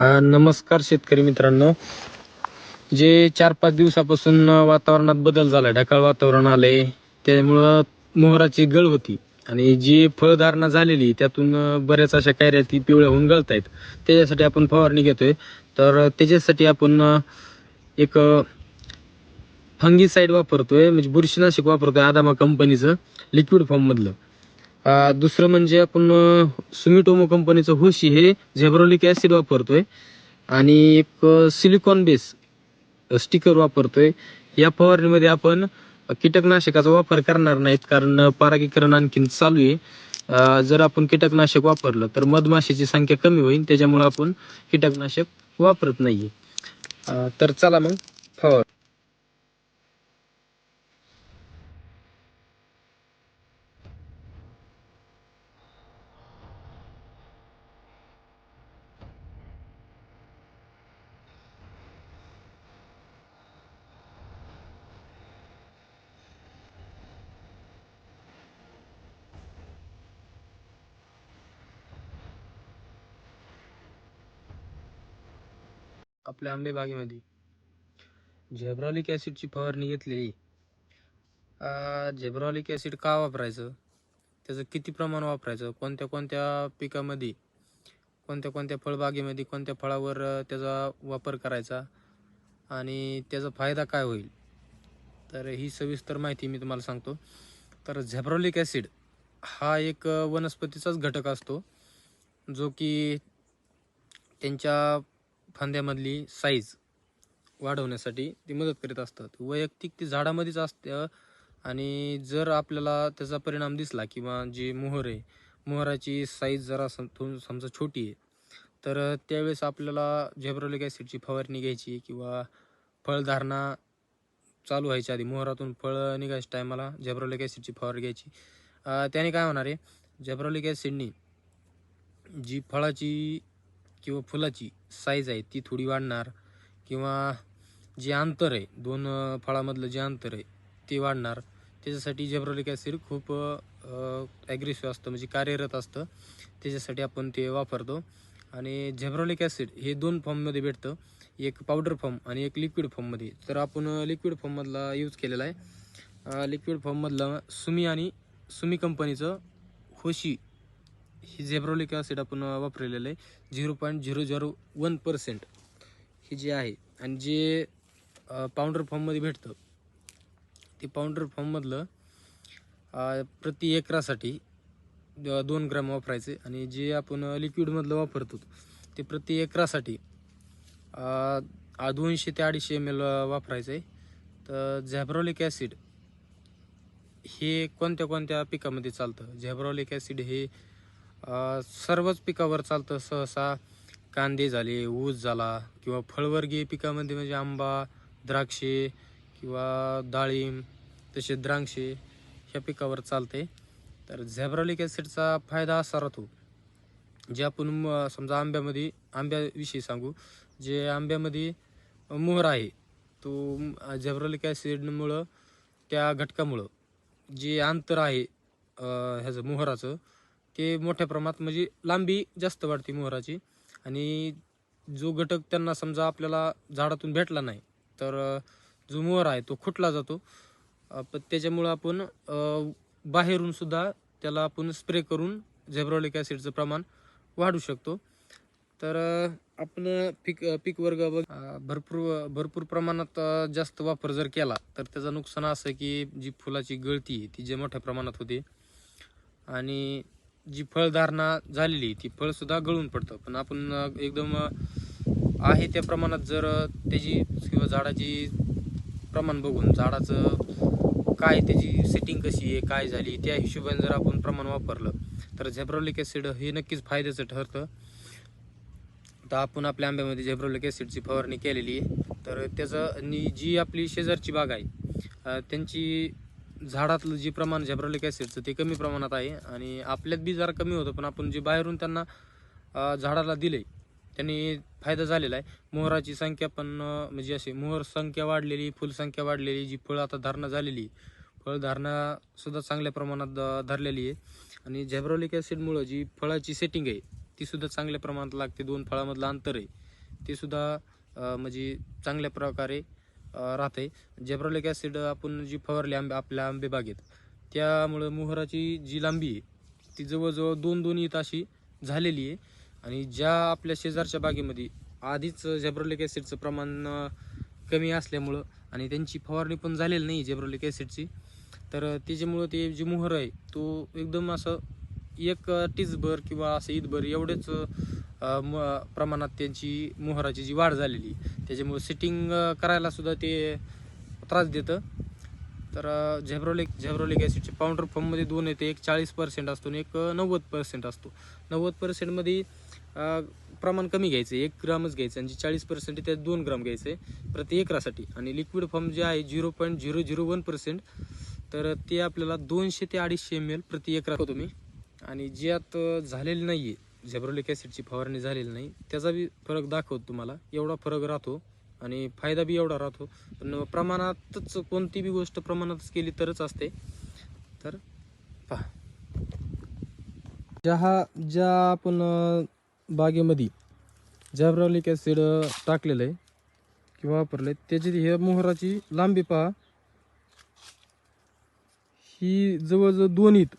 अ, नमस्कार शेतकरी मित्रांनो. जे चार पाच दिवसापासून वातावरणात बदल झाला ढकाळ वातावरण आलंय त्यामुळं मोहराची गळ होती. आणि जी फळधारणा झालेली त्यातून बऱ्याच अशा कैऱ्या ती पिवळ्या होऊन गळत आहेत त्याच्यासाठी आपण फवारणी घेतोय. तर त्याच्यासाठी आपण एक एक फंगीसाईड वापरतोय म्हणजे बुरशीनाशक वापरतोय आदामा कंपनीचं लिक्विड फॉर्ममधलं दुसरं म्हणजे आपण सुमिटोमो कंपनीचं होशी हे झेब्रोलिक ॲसिड वापरतोय. आणि एक सिलिकॉन बेस स्टिकर वापरतोय. या फवारणीमध्ये आपण कीटकनाशकाचा वापर करणार नाहीत कारण परागीकरण आणखीन चालू आहे. जर आपण कीटकनाशक वापरलं तर मधमाशीची संख्या कमी होईल त्याच्यामुळे आपण कीटकनाशक वापरत नाही तर चला मग फवार आपल्या आंबे बागेमध्ये झेब्रॉलिक ॲसिडची फवारणी घेतलेली. झेब्रॉलिक ॲसिड का वापरायचं? त्याचं किती प्रमाण वापरायचं? कोणत्या कोणत्या पिकामध्ये कोणत्या कोणत्या फळबागेमध्ये कोणत्या फळावर त्याचा वापर करायचा? आणि त्याचा फायदा काय होईल? तर ही सविस्तर माहिती मी तुम्हाला सांगतो. तर झेब्रॉलिक ॲसिड हा एक वनस्पतीचाच घटक असतो जो की त्यांच्या फांद्यामधली साईज वाढवण्यासाठी ती मदत करीत असतात. वैयक्तिक ती झाडामध्येच असतं आणि जर आपल्याला त्याचा परिणाम दिसला किंवा जी मोहर आहे मोहराची साईज जरा सम समजा छोटी आहे तर त्यावेळेस आपल्याला झेब्रोलिक ॲसिडची फवारणी घ्यायची किंवा फळधारणा चालू व्हायच्या आधी मोहरातून फळं निघायच्या टायमाला झेब्रोलिक ॲसिडची फवारणी घ्यायची. त्याने काय होणार आहे? झेब्रोलिक ॲसिडनी जी फळाची किंवा फुलाची साईज आहे ती थोडी वाढणार. किंवा जे अंतर आहे दोन फळामधलं जे अंतर आहे ते वाढणार. त्याच्यासाठी जेब्रोलिक ॲसिड खूप ॲग्रेसिव्ह असतं म्हणजे कार्यरत असतं. त्याच्यासाठी आपण ते वापरतो. आणि झेब्रोलिक ॲसिड हे दोन फॉर्ममध्ये भेटतं. एक पावडर फॉर्म आणि एक लिक्विड फॉर्ममध्ये तर आपण लिक्विड फॉर्ममधला यूज केलेला आहे. लिक्विड फॉर्ममधलं सुमी आणि सुमी कंपनीचं होशी ही झेब्रोलिक ॲसिड आपण वापरलेलं आहे. Zero point zero zero one percent. हे जे आहे आणि जे पावडर फॉर्ममध्ये भेटतं ते पावडर फॉर्ममधलं प्रति एकरासाठी दोन ग्रॅम वापरायचे आणि जे आपण लिक्विडमधलं वापरतो ते प्रति एकरासाठी दोनशे ते अडीचशे एम एल वापरायचं आहे. तर झॅब्रॉलिक ॲसिड हे कोणत्या कोणत्या पिकामध्ये चालतं? झॅब्रॉलिक ॲसिड हे सर्वच पिकावर चालतं सहसा. कांदे झाले ऊस झाला किंवा फळवर्गीय पिकामध्ये म्हणजे आंबा द्राक्षे किंवा डाळिंब तसे द्राक्षे ह्या पिकावर चालते तर झॅब्रॉलिक ॲसिडचा फायदा असा राहतो जे आपण म- समजा आंब्यामध्ये आंब्याविषयी सांगू जे आंब्यामध्ये मोहर आहे तो झॅब्रॉलिक ॲसिडमुळं त्या घटकामुळं जे अंतर आहे ह्याचं मोहराचं ते मोठ्या प्रमाणात म्हणजे लांबी जास्त वाढते मोहराची. आणि जो घटक त्यांना समजा आपल्याला झाडातून भेटला नाही तर जो मोहर आहे तो खुटला जातो. पण त्याच्यामुळं आपण बाहेरून सुद्धा त्याला आपण स्प्रे करून झेब्रॉलिक ॲसिडचं प्रमाण वाढू शकतो. तर आपण पीक पीक वर्ग भरपूर भरपूर प्रमाणात जास्त वापर जर केला तर त्याचं नुकसान असं की जी फुलाची गळती आहे ती जे मोठ्या प्रमाणात होते. आणि जी फळधारणा झालेली आहे, ती फळसुद्धा गळून पडतं. पण आपण एकदम आहे त्या प्रमाणात जर त्याची किंवा झाडाची प्रमाण बघून झाडाचं काय त्याची सेटिंग कशी आहे काय झाली त्या हिशोबाने जर आपण प्रमाण वापरलं तर झेब्रोलिक ॲसिड हे नक्कीच फायद्याचं ठरतं. तर आपण आपल्या आंब्यामध्ये झेब्रोलिक ॲसिडची फवारणी केलेली आहे. तर त्याचं आणि जी आपली शेजारची बाग आहे त्यांची झाडातलं जे प्रमाण झेब्रोलिक ॲसिडचं ते कमी प्रमाणात आहे आणि आपल्यात बी जरा कमी होतं पण आपण जे बाहेरून त्यांना झाडाला दिले त्यांनी फायदा झालेला आहे. मोहराची संख्या पण म्हणजे अशी मोहर संख्या वाढलेली फुलसंख्या वाढलेली जी फळं आता धारणा झालेली आहे, चांगल्या प्रमाणात धरलेली आहे. आणि झेब्रोलिक ॲसिडमुळं जी फळाची सेटिंग आहे तीसुद्धा चांगल्या प्रमाणात लागते. दोन फळामधलं अंतर आहे. ते सुद्धा म्हणजे चांगल्या प्रकारे राहते. जेब्रोलिक ॲसिड आपण जी फवारली आंबे आपल्या आंबे बागेत त्यामुळं मोहराची जी लांबी आहे ती जवळजवळ दोन दोन येत अशी झालेली आहे. आणि ज्या आपल्या शेजारच्या बागेमध्ये आधीच जेब्रोलिक ॲसिडचं प्रमाण कमी असल्यामुळं आणि त्यांची फवारणी पण झालेली नाही जेब्रोलिक ॲसिडची तर त्याच्यामुळं ते जी मोहर आहे तो एकदम असं एक टीजभर किंवा असं ईदभर एवढेच प्रमाणात त्यांची मोहराची जी वाढ झालेली त्याच्यामुळे सिटिंग करायला सुद्धा ते त्रास देतं. तर झेब्रोलिक झेब्रोलिक ॲसिडचे पावडर फॉर्ममध्ये दोन येते एक चाळीस पर्सेंट असतो आणि एक नव्वद पर्सेंट असतो. नव्वद पर्सेंटमध्ये प्रमाण कमी घ्यायचं आहे एक ग्रामच घ्यायचं आणि जे चाळीस पर्सेंट त्यात दोन ग्राम घ्यायचं आहे प्रति एकरासाठी. आणि लिक्विड फॉर्म जे आहे zero point zero zero one percent तर ते आपल्याला दोनशे ते अडीचशे एम एल प्रति एकरा तुम्ही आणि जे आता झालेलं नाही आहे झेब्रोलिक ॲसिडची फवारणी झालेली नाही. त्याचा बी फरक दाखवतो तुम्हाला. एवढा फरक राहतो आणि फायदा बी एवढा राहतो. पण प्रमाणातच कोणती बी गोष्ट प्रमाणातच केली तरच असते. तर पहा. ज्या हा ज्या आपण बागेमध्ये जॅब्रॉलिक ॲसिड टाकलेलं आहे किंवा वापरलं आहे त्याची हे मोहराची लांबी पहा. ही जवळजवळ दोन इत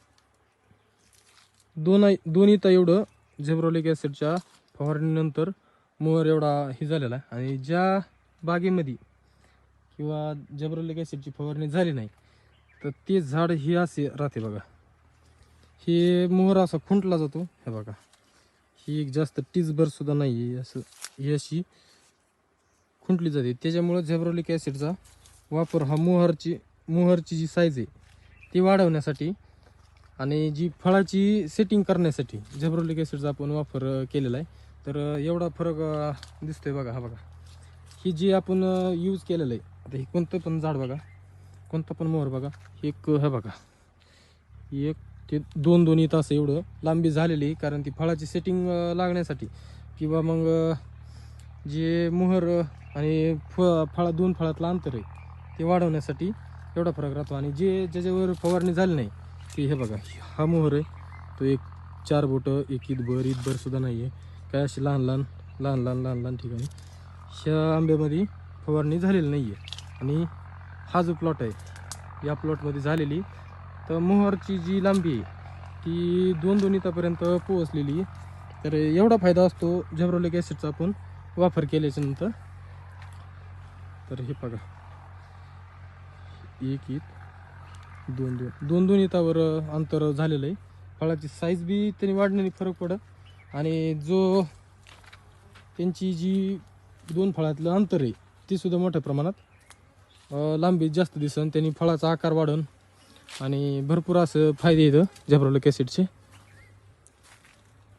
दोन दोन इता एवढं. झेब्रोलिक ॲसिडच्या फवारणीनंतर मोहर एवढा हे झालेला आहे. आणि ज्या बागेमध्ये किंवा झेब्रोलिक ॲसिडची फवारणी झाली नाही तर ते झाड हे असे राहते बघा. हे मोहर असा खुंटला जातो हे बघा. ही एक जास्त टीजभर सुद्धा नाही आहे असं ही अशी खुंटली जाते. त्याच्यामुळं झेब्रोलिक ॲसिडचा वापर हा मोहरची मोहरची जी साईज आहे ती वाढवण्यासाठी आणि जी फळाची सेटिंग करण्यासाठी झेब्रोलिक ॲसिडचा आपण वापर केलेला आहे तर एवढा फरक दिसतोय बघा हा बघा. ही जी आपण यूज केलेलं आहे आता हे कोणतं पण झाड बघा कोणतं पण मोहर बघा एक हे बघा. एक ते दोन दोन तास एवढं लांबी झालेली आहे कारण ती फळाची सेटिंग लागण्यासाठी. किंवा मग जे मोहर आणि फ फळा दोन फळातलं अंतर आहे ते वाढवण्यासाठी एवढा फरक राहतो. आणि जे ज्याच्यावर फवारणी झाली नाही की हे बघा हा मोहर आहे. तो एक चार बोटं एक ईदभर ईदभर सुद्धा नाही आहे काय अशी लहान लहान लहान लहान लहान लहान ठिकाणी. ह्या आंब्यामध्ये फवारणी झालेली नाही आहे आणि हा जो प्लॉट आहे या प्लॉटमध्ये झालेली तर मोहरची जी लांबी आहे ती दोन दोन इथापर्यंत पोहोचलेली आहे. तर एवढा फायदा असतो झेब्रोलिक ॲसिडचा आपण वापर केल्याच्यानंतर. तर हे बघा एक ईद दोन दोन. दोन दोन इतावर अंतर झालेलं आहे. फळाची साईज बी त्यांनी वाढण्याने फरक पडत. आणि जो त्यांची जी दोन फळातलं अंतर आहे ते सुद्धा मोठ्या प्रमाणात लांबी जास्त दिसन त्यांनी फळाचा आकार वाढन. आणि भरपूर असं फायदे येतं झेब्रोलिक ॲसिडचे